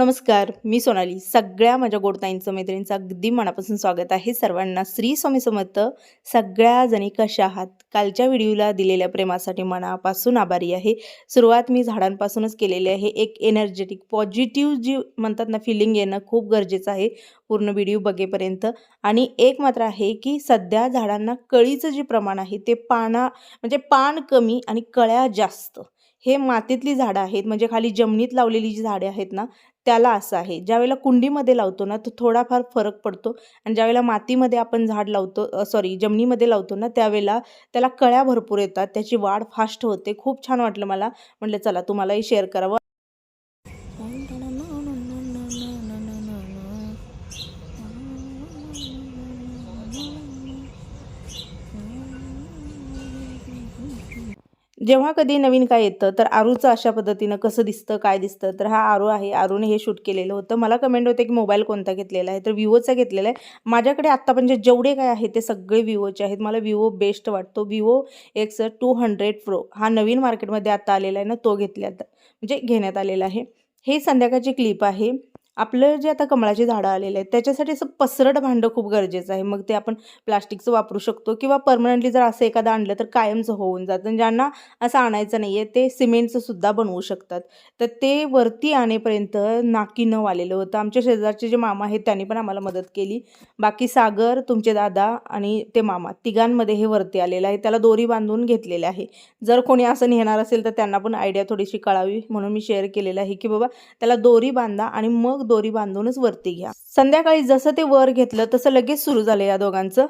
नमस्कार मी सोनाली. सगळ्या माझ्या गोडताईंचं मैत्रिणींचं अगदी मनापासून स्वागत आहे सर्वांना. श्री स्वामी समर्थ सगळ्या जणी कशा आहात? कालच्या व्हिडिओला दिलेल्या प्रेमासाठी मनापासून आभारी आहे. सुरुवात मी झाडांपासूनच केलेली आहे. एक एनर्जेटिक पॉझिटिव्ह जी म्हणतात ना फिलिंग येणं खूप गरजेचं आहे. पूर्ण व्हिडिओ बघेपर्यंत. आणि एक मात्र आहे की सध्या झाडांना कळीचं जे प्रमाण आहे ते पाना म्हणजे पान कमी आणि कळ्या जास्त. हे मातीतली झाडं आहेत म्हणजे खाली जमिनीत लावलेली जी झाडे आहेत ना त्याला असं आहे. ज्यावेळेला कुंडीमध्ये लावतो ना तर थोडाफार फरक पडतो. आणि ज्यावेळेला मातीमध्ये आपण झाड लावतो सॉरी जमिनीमध्ये लावतो ना त्यावेळेला त्याला कळ्या भरपूर येतात त्याची वाढ फास्ट होते. खूप छान वाटलं मला. म्हटलं चला तुम्हालाही शेअर करावं. जेव्हा कधी नवीन काय येतं तर आरूचं अशा पद्धतीनं कसं दिसतं काय दिसतं तर हा आरू आहे. आरूने हे शूट केलेलं होतं. मला कमेंट होते की मोबाईल कोणता घेतलेला आहे? तर विवोचा घेतलेला आहे. माझ्याकडे आत्ता म्हणजे जेवढे काय आहे ते सगळे विवोचे आहेत. मला विवो बेस्ट वाटतो. Vivo X two hundred pro हा नवीन मार्केटमध्ये आत्ता आलेला आहे ना तो घेतल्या म्हणजे घेण्यात आलेला आहे. हे संध्याकाळची क्लिप आहे. आपलं जे आता कमळाची झाडं आलेले आहेत त्याच्यासाठी असं पसरट भांडं खूप गरजेचं आहे. मग ते आपण प्लास्टिकचं वापरू शकतो किंवा परमनंटली जर असं एखादं आणलं तर कायमचं होऊन जातं. आणि ज्यांना असं आणायचं नाही आहे ते सिमेंटचं सुद्धा बनवू शकतात. तर ते वरती आणेपर्यंत नाकी न आलेलं होतं. आमच्या शेजारचे जे मामा आहेत त्यांनी पण आम्हाला मदत केली. बाकी सागर तुमचे दादा आणि ते मामा तिघांमध्ये हे वरती आलेलं आहे. त्याला दोरी बांधून घेतलेले आहे. जर कोणी असं नेणार असेल तर त्यांना पण आयडिया थोडीशी कळावी म्हणून मी शेअर केलेलं आहे की बाबा त्याला दोरी बांधा आणि मग दोरी बांधूनच वरती घ्या. संध्याकाळी जसं ते वर घेतलं तसं लगेच सुरू झालं या दोघांचं.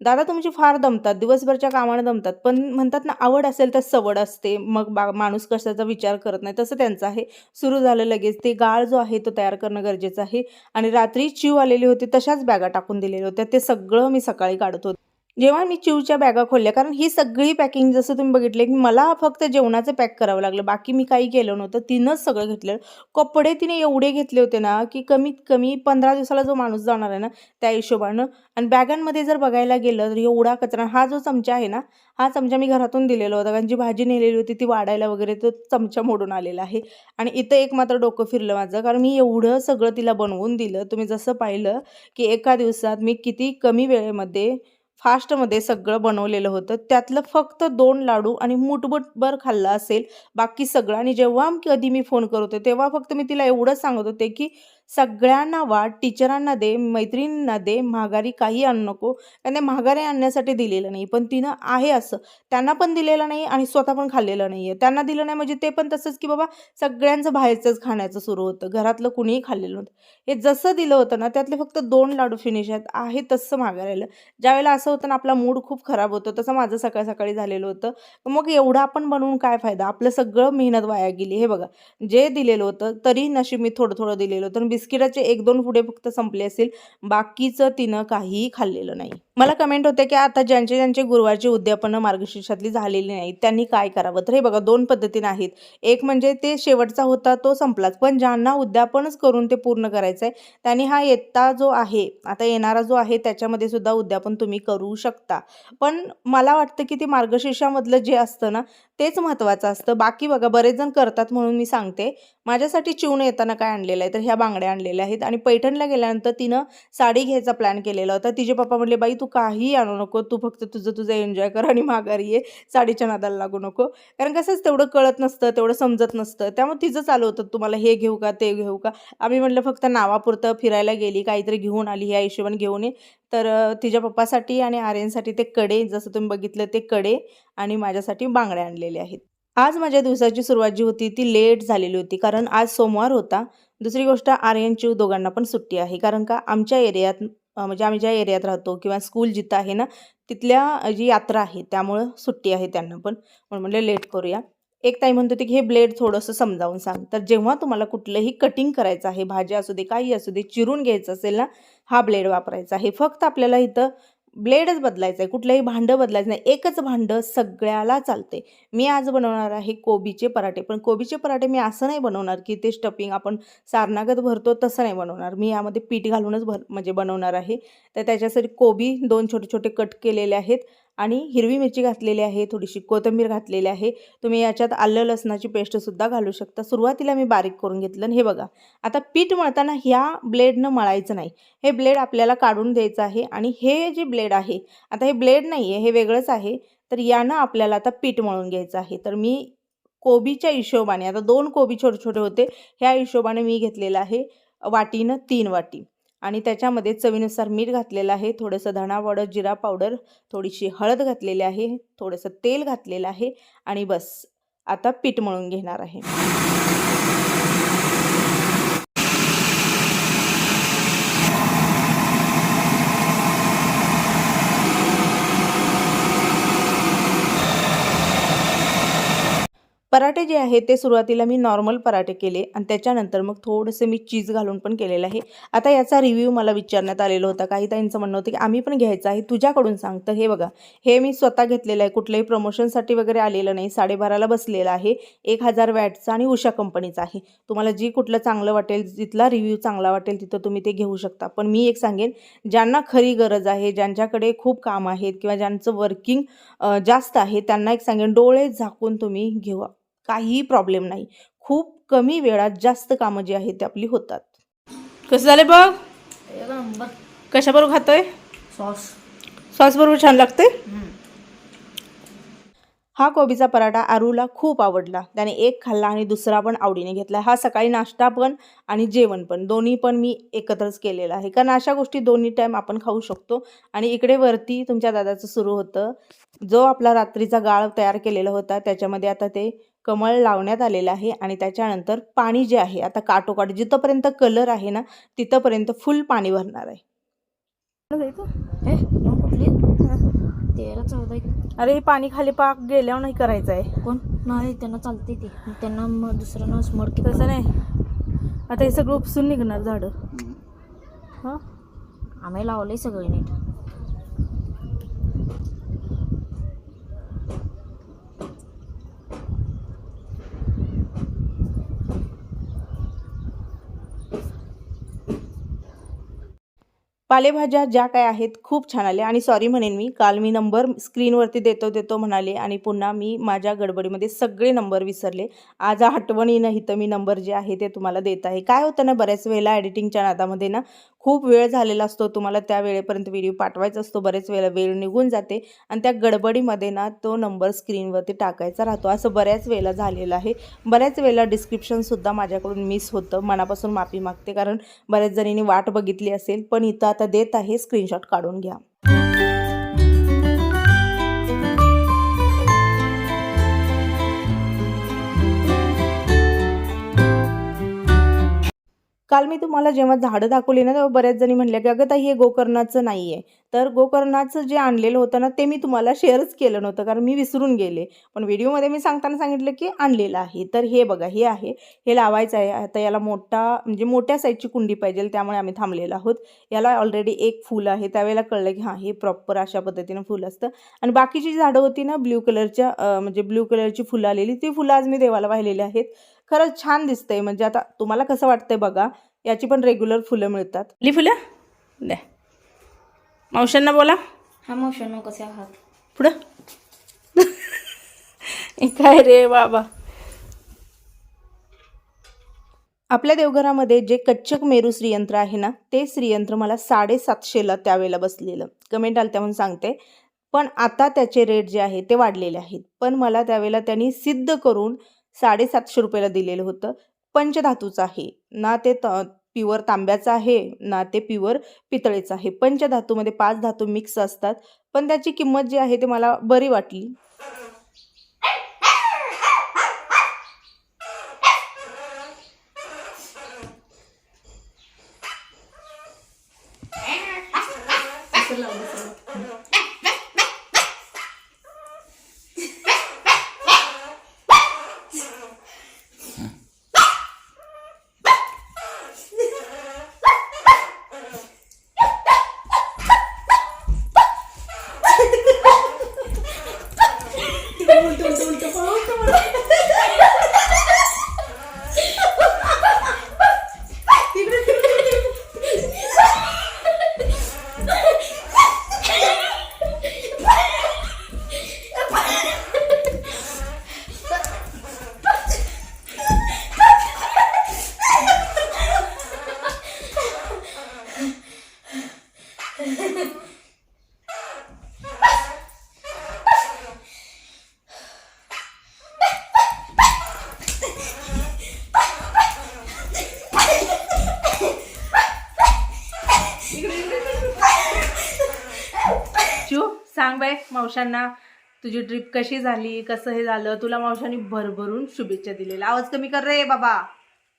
दादा तुमची फार दमतात दिवसभरच्या कामानं दमतात पण म्हणतात ना आवड असेल तर सवड असते. मग बा माणूस कशाचा विचार करत नाही. तसं त्यांचं आहे. सुरू झालं लगेच. ते गाळ जो आहे तो तयार करणं गरजेचं आहे. आणि रात्री चिव आलेली होती तशाच बॅगा टाकून दिलेल्या होत्या. ते सगळं मी सकाळी काढत होते. जेव्हा मी चिवच्या बॅगा खोलल्या कारण ही सगळी पॅकिंग जसं तुम्ही बघितले की मला फक्त जेवणाचं पॅक करावं लागलं बाकी मी काही केलं नव्हतं तिनंच सगळं घेतलं. कपडे तिने एवढे घेतले होते ना की कमीत कमी पंधरा दिवसाला जो माणूस जाणार आहे ना त्या हिशोबानं. आणि बॅगांमध्ये जर बघायला गेलं तर एवढा कचरा हा जो चमचा आहे ना हा चमचा मी घरातून दिलेला होता कारण जी भाजी नेलेली होती ती वाढायला वगैरे तो चमचा मोडून आलेला आहे. आणि इथं एक मात्र डोकं फिरलं माझं कारण मी एवढं सगळं तिला बनवून दिलं. तुम्ही जसं पाहिलं की एका दिवसात मी किती कमी वेळेमध्ये फास्टमध्ये सगळं बनवलेलं होतं. त्यातलं फक्त दोन लाडू आणि मुठभर खाल्लं असेल. बाकी सगळं. आणि जेव्हा कधी मी फोन करत होते तेव्हा फक्त मी तिला एवढं सांगत होते की सगळ्यांना वाट टीचरांना दे मैत्रिणींना दे महागारी काही आणू नको. कारण ते महागारी आणण्यासाठी दिलेलं नाही. पण तिनं आहे असं. त्यांना पण दिलेलं नाही आणि स्वतः पण खाल्लेलं नाही आहे त्यांना दिलं नाही म्हणजे ते पण तसंच की बाबा सगळ्यांचं बाहेरचंच खाण्याचं सुरू होतं. घरातलं कुणीही खाल्लेलं नव्हतं. हे जसं दिलं होतं ना त्यातले फक्त दोन लाडू फिनिश आहेत. आहे तसं मागायला ज्यावेळेला असं होतं ना आपला मूड खूप खराब होतो तसं माझं सकाळ सकाळी झालेलं होतं. मग एवढं आपण बनवून काय फायदा? आपलं सगळं मेहनत वाया गेली. हे बघा. जे दिलेलं होतं तरी नशीब मी थोडं थोडं दिलेलं होतं बिस्किटाचे एक दोन पुढे फक्त संपले असेल बाकीचं तिनं काहीही खाल्लेलं नाही. मला कमेंट होते की आता ज्यांचे ज्यांचे गुरुवारची उद्यापनं मार्गशीर्षातली झालेली नाहीत त्यांनी काय करावं? तर हे बघा दोन पद्धतीने आहेत एक म्हणजे ते शेवटचा होता तो संपलाच. पण ज्यांना उद्यापनच करून ते पूर्ण करायचं आहे त्यांनी हा येता जो आहे आता येणारा जो आहे त्याच्यामध्ये सुद्धा उद्यापन तुम्ही करू शकता. पण मला वाटतं की ते मार्गशीर्षामधलं जे असतं ना तेच महत्त्वाचं असतं. बाकी बघा बरेच जण करतात म्हणून मी सांगते. माझ्यासाठी चिवून येताना काय आणलेलं आहे? तर ह्या बांगड्या आणलेल्या आहेत. आणि पैठणला गेल्यानंतर तिनं साडी घ्यायचा प्लॅन केलेला होता. तिचे पप्पा म्हटले बाई तू काही आणू नको. तू फक्त तुझं तुझं एन्जॉय कर आणि माघारी ये. साडीच्या नादाला लागू नको. कारण कसंच तेवढं कळत नसतं तेवढं समजत नसतं. त्यामुळे तिचं चालू होतं. तुम्हाला हे घेऊ का ते घेऊ का? आम्ही म्हटलं फक्त नावापुरतं फिरायला गेली. काहीतरी घेऊन आली ह्या हिशोबाने घेऊन ये. तर तिच्या पप्पासाठी आणि आर्यनसाठी ते कडे जसं तुम्ही बघितलं ते कडे आणि माझ्यासाठी बांगड्या आणलेले आहेत. आज माझ्या दिवसाची सुरुवात जी होती ती लेट झालेली होती. कारण आज सोमवार होता. दुसरी गोष्ट आर्यनची दोघांना पण सुट्टी आहे. कारण का? आमच्या एरियात म्हणजे आम्ही ज्या एरियात राहतो किंवा स्कूल जिथं आहे ना तिथल्या जी यात्रा आहे त्यामुळं सुट्टी आहे त्यांना पण. म्हणून म्हणले लेट करूया. एक ताई म्हणत होती की हे ब्लेड थोडंसं समजावून सांग. तर जेव्हा तुम्हाला कुठलंही कटिंग करायचं आहे भाज्या असू दे काही असू दे चिरून घ्यायचं असेल ना हा ब्लेड वापरायचा आहे. फक्त आपल्याला इथं ब्लेडच बदलायचं आहे कुठलंही भांडं बदलायचं नाही. एकच भांडं सगळ्याला चालते. मी आज बनवणार आहे कोबीचे पराठे. पण कोबीचे पराठे मी असं नाही बनवणार की ते स्टफिंग आपण सारणागत भरतो तसं नाही बनवणार. मी यामध्ये पीठ घालूनच भर म्हणजे बनवणार आहे. तर त्याच्यासाठी कोबी दोन छोटे छोटे कट केलेले आहेत. आणि हिरवी मिरची घातलेली आहे थोडीशी कोथिंबीर घातलेली आहे. तुम्ही याच्यात आलं लसणाची पेस्टसुद्धा घालू शकता. सुरुवातीला मी बारीक करून घेतलं आणि हे बघा आता पीठ मळताना ह्या ब्लेडनं मळायचं नाही. हे ब्लेड आपल्याला काढून द्यायचं आहे आणि हे जे ब्लेड आहे आता हे ब्लेड नाही आहे हे वेगळंच आहे तर यानं आपल्याला आता पीठ मळून घ्यायचं आहे. तर मी कोबीच्या हिशोबाने आता दोन कोबी छोटे छोटे होते ह्या हिशोबाने मी घेतलेलं आहे वाटीनं तीन वाटी. आणि त्याच्यामध्ये चवीनुसार मीठ घातलेलं आहे थोडंसं धणा पावडर जिरा पावडर थोडीशी हळद घातलेली आहे थोडंसं तेल घातलेलं आहे आणि बस. आता पीठ मळून घेणार आहे. पराठे जे आहे ते सुरुवातीला मी नॉर्मल पराठे केले आणि त्याच्यानंतर मग थोडंसं मी चीज घालून पण केलेलं आहे. आता याचा रिव्ह्यू मला विचारण्यात आलेला होता. काही ताईंचं म्हणणं होतं की आम्ही पण घ्यायचं आहे. तुझ्याकडून सांग तर हे बघा हे मी स्वतः घेतलेलं आहे. कुठल्याही प्रमोशनसाठी वगैरे आलेलं नाही. साडेबाराला बसलेलं आहे. एक हजार वॅटचं आणि उषा कंपनीचं आहे. तुम्हाला जी कुठलं चांगलं वाटेल जिथला रिव्ह्यू चांगला वाटेल तिथं तुम्ही ते घेऊ शकता. पण मी एक सांगेन ज्यांना खरी गरज आहे ज्यांच्याकडे खूप काम आहेत किंवा ज्यांचं वर्किंग जास्त आहे त्यांना एक सांगेन डोळे झाकून तुम्ही घेऊ काहीही प्रॉब्लेम नाही. खूप कमी वेळात जास्त कामं जी आहेत ते आपली होतात. कसं झालं बघ? कशाबरोबर खातोय? सॉस सॉस बरोबर छान लागते हा कोबीचा पराठा आरूला खूप आवडला. त्याने एक खाल्ला आणि दुसरा पण आवडीने घेतला. हा सकाळी नाश्ता पण आणि जेवण पण. दोन्ही पण मी एकत्रच केलेलं आहे. कारण अशा गोष्टी दोन्ही टाईम आपण खाऊ शकतो. आणि इकडे वरती तुमच्या दादाचं सुरू होतं. जो आपला रात्रीचा गाळ तयार केलेला होता त्याच्यामध्ये आता ते कमळ लावण्यात आलेलं आहे आणि त्याच्यानंतर पाणी जे आहे आता काटोकाट जिथंपर्यंत कलर आहे ना तिथंपर्यंत फुल पाणी भरणार आहे. हे तेरा चौदा एक. अरे हे पाणी खाली पाक गेल्यावर नाही करायचं आहे. कोण? नाही त्यांना चालते ते. त्यांना मग दुसरं नाव स्मर्ट तसं नाही. आता हे सगळं उपसून निघणार झाडं. हां? आम्ही लावलंय सगळे नीट पालेभाज्या ज्या काय आहेत खूप छान आल्या. आणि सॉरी म्हणेन मी काल मी नंबर स्क्रीनवरती देतो देतो म्हणाले आणि पुन्हा मी माझ्या गडबडीमध्ये सगळे नंबर विसरले. आज आठवणीनं इथं मी नंबर जे आहे ते तुम्हाला देत आहे. काय होतं ना बऱ्याच वेळेला एडिटिंगच्या नादामध्ये ना खूप वेळ झालेला असतो तुम्हाला त्या वेळेपर्यंत व्हिडिओ पाठवायचा असतो बरेच वेळेला वेळ निघून जाते आणि त्या गडबडीमध्ये ना तो नंबर स्क्रीनवरती टाकायचा राहतो. असं बऱ्याच वेळेला झालेलं आहे. बऱ्याच वेळेला डिस्क्रिप्शनसुद्धा माझ्याकडून मिस होतं. मनापासून माफी मागते कारण बऱ्याच जणींनी वाट बघितली असेल पण इथं आता देत आहे स्क्रीनशॉट काढून घ्या. काल मी तुम्हाला जेव्हा झाडं दाखवली ना तेव्हा बऱ्याच जणी म्हणल्या की अगं ताई हे गोकर्णाचं नाही आहे तर गोकर्णाचं जे आणलेलं होतं ना ते मी तुम्हाला शेअरच केलं नव्हतं कारण मी विसरून गेले. पण व्हिडिओमध्ये मी सांगताना सांगितलं की आणलेलं आहे. तर हे बघा हे आहे. हे लावायचं आहे. आता याला मोठा म्हणजे मोठ्या साईजची कुंडी पाहिजे त्यामुळे आम्ही थांबलेलो आहोत. याला ऑलरेडी एक फूल आहे. त्यावेळेला कळलं की हां हे प्रॉपर अशा पद्धतीनं फुलं असतं. आणि बाकीची जी झाडं होती ना ब्ल्यू कलरच्या म्हणजे ब्ल्यू कलरची फुलं आलेली ती फुलं आज मी देवाला वाहिलेली आहेत. खरंच छान दिसतंय. म्हणजे आता तुम्हाला कसं वाटतंय बघा याची पण रेग्युलर फुलं मिळतात. ली फुलं? द्या मावशांना बोला. हा मग कसे आहात पुढं. हे काय रे बाबा? आपल्या देवघरामध्ये जे कच्चक मेरू श्रीयंत्र आहे ना ते श्रीयंत्र मला साडेसातशेला त्यावेळेला बसलेलं. कमेंट आलं म्हणून सांगते. पण आता त्याचे रेट जे आहे ते वाढलेले आहेत. पण मला त्यावेळेला त्यांनी सिद्ध करून साडेसातशे रुपयाला दिलेलं होतं. पंचधातूचं आहे. ना ते त प्युअर तांब्याचं आहे ना ते प्युअर पितळेचं आहे. पंचधातूमध्ये पाच धातू मिक्स असतात. पण त्याची किंमत जी आहे ते मला बरी वाटली. मावशांना तुझी ट्रिप कशी झाली? कसं हे झालं? तुला मावशांनी भरभरून शुभेच्छा दिलेल्या. आवाज कमी कर रे बाबा.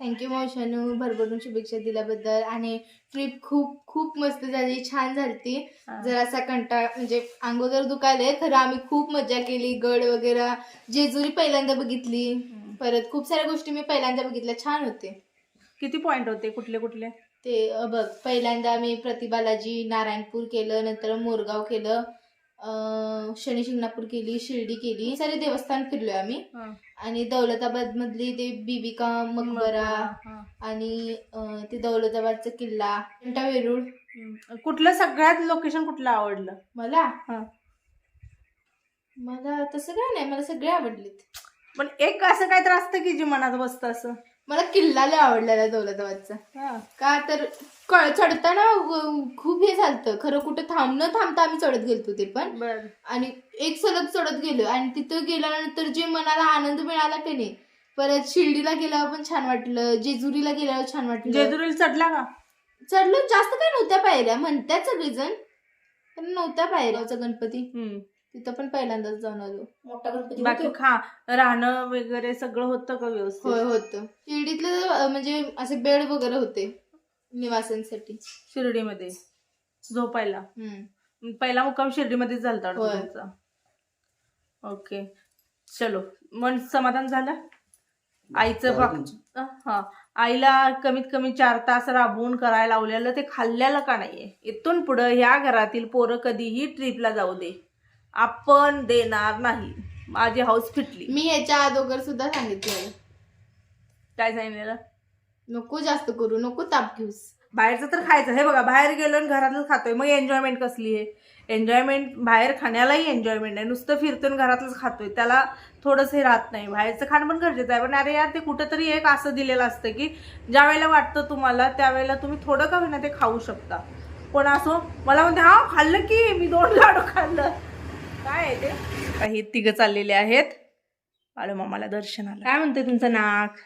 थँक्यू मावशानू. भरभरून शुभेच्छा दिल्याबद्दल. आणि ट्रिप खूप खूप मस्त झाली. छान झाली जरासा कंटाळ म्हणजे अंग वगैरे दुखायलंय खरं आम्ही खूप मजा केली. गड वगैरे जेजुरी पहिल्यांदा बघितली. परत खूप साऱ्या गोष्टी मी पहिल्यांदा बघितल्या. छान होते. किती पॉइंट होते? कुठले कुठले? ते बघ. पहिल्यांदा आम्ही प्रतिबालाजी नारायणपूर केलं नंतर मोरगाव केलं. शनी शिंगणापूर केली शिर्डी केली सारे देवस्थान फिरलोय आम्ही. आणि दौलताबाद मधली ते बीबिका मकबरा. आणि अं, ते दौलताबादचा किल्ला घंटा वेरूळ. कुठलं सगळ्यात लोकेशन कुठलं आवडलं? मला. मला तसं काय नाही मला सगळे आवडलेत. पण एक असं काय तर असतं की जे मनात बसतं असं. मला किल्ला लय आवडलेला दौलताबादचा. का तर कळ चढताना खूप हे झालतं. खरं कुठं थांब न थांबता आम्ही चढत गेलतो ते पण. बर. आणि एक सलग चढत गेलो. आणि तिथं गेल्यानंतर जे मनाला आनंद मिळाला की नाही परत शिर्डीला गेल्यावर पण छान वाटलं. जेजुरीला गेल्यावर छान वाटलं. जेजुरीला चढला का? चढलो. जास्त काय नव्हत्या पायऱ्या. म्हणतात सगळेजण पण नव्हत्या पायऱ्याचा गणपती. तिथं पण पहिल्यांदाच जाऊन आलो. मोठा गणपती बाकी होतो. खा राहणं वगैरे सगळं होतं का व्यवस्थित? होय होतं. शिर्डीतलं अं, म्हणजे असे बेड वगैरे होते. निवासांसाठी. शिर्डीमध्ये. झोपायला. हम्म. पहिला मुक्काम शिर्डीमध्येच झालता वाटतं होय. तुमचा. ओके. चलो. मन समाधान झालं? आईचं हा. आईला कमीत कमी चार तास राबवून करायला लावलेलं ते खाल्लेलं का नाहीये? इथून पुढं ह्या घरातील पोरं कधीही ट्रिपला जाऊ दे. आपण देणार नाही. माझी हाऊस फिटली. मी ह्याच्या अगोदर सुद्धा सांगितलं काय सांगितलेलं? नको जास्त करू नको ताप घेऊस. बाहेरचं तर खायचं. हे बघा बाहेर गेलो आणि घरातच खातोय. मग एन्जॉयमेंट कसली आहे? एन्जॉयमेंट बाहेर खाण्यालाही एन्जॉयमेंट आहे नुसतं फिरतोय आणि घरातच खातोय. त्याला थोडंसं हे राहत नाही. बाहेरचं खाणं पण गरजेचं आहे. पण अरे यार ते कुठंतरी एक असं दिलेलं असतं की ज्या वेळेला वाटतं तुम्हाला त्यावेळेला तुम्ही थोडं का होईना ते खाऊ शकता. पण असो मला म्हणते हा खाल्लं की? मी दोन लाडू खाल्लं. काय आहे ते? काही तिघं चाललेले आहेत. आलो मामाला दर्शनाला काय म्हणते तुमचं नाक?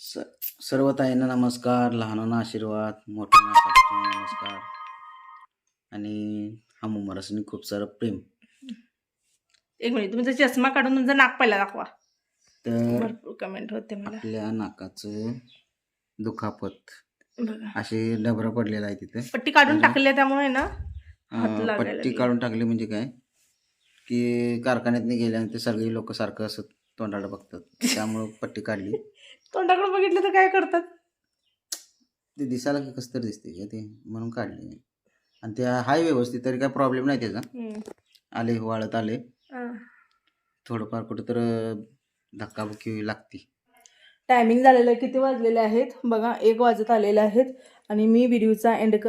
स सर्व ताईंना नमस्कार लहानांना आशीर्वाद मोठ्यांना नमस्कार. आणि हा मुमरसनी खूप सारं प्रेम. एक मिनिट तुमचा चष्मा काढून तुमचं नाक पहिला दाखवा. तर भरपूर कमेंट होते मला. आपल्या नाकाचं दुखापत बघा. असे डबरा पडलेला आहे तिथे. पट्टी काढून? टाकली त्यामुळे ना? हात अं, लागायला पट्टी लागली. काढून टाकली म्हणजे काय? की कारखान्यात गेल्यानंतर सगळी लोक सारखं असं तोंडाला बघतात. त्यामुळं पट्टी काढली. तोंडाकडे बघितलं तर काय करतात? ते दिसायला की कसं तरी दिसते का ते म्हणून काढली आणि ते हाय व्यवस्थित तरी काय प्रॉब्लेम नाही त्याचा. हम्म. आले वाळत आले. हा. थोडंफार कुठं तर धक्काबुक्की लागती. टायमिंग झालेलं आहे किती वाजलेले आहेत? बघा एक वाजत आलेले आहेत. आणि मी व्हिडिओचा एंड कर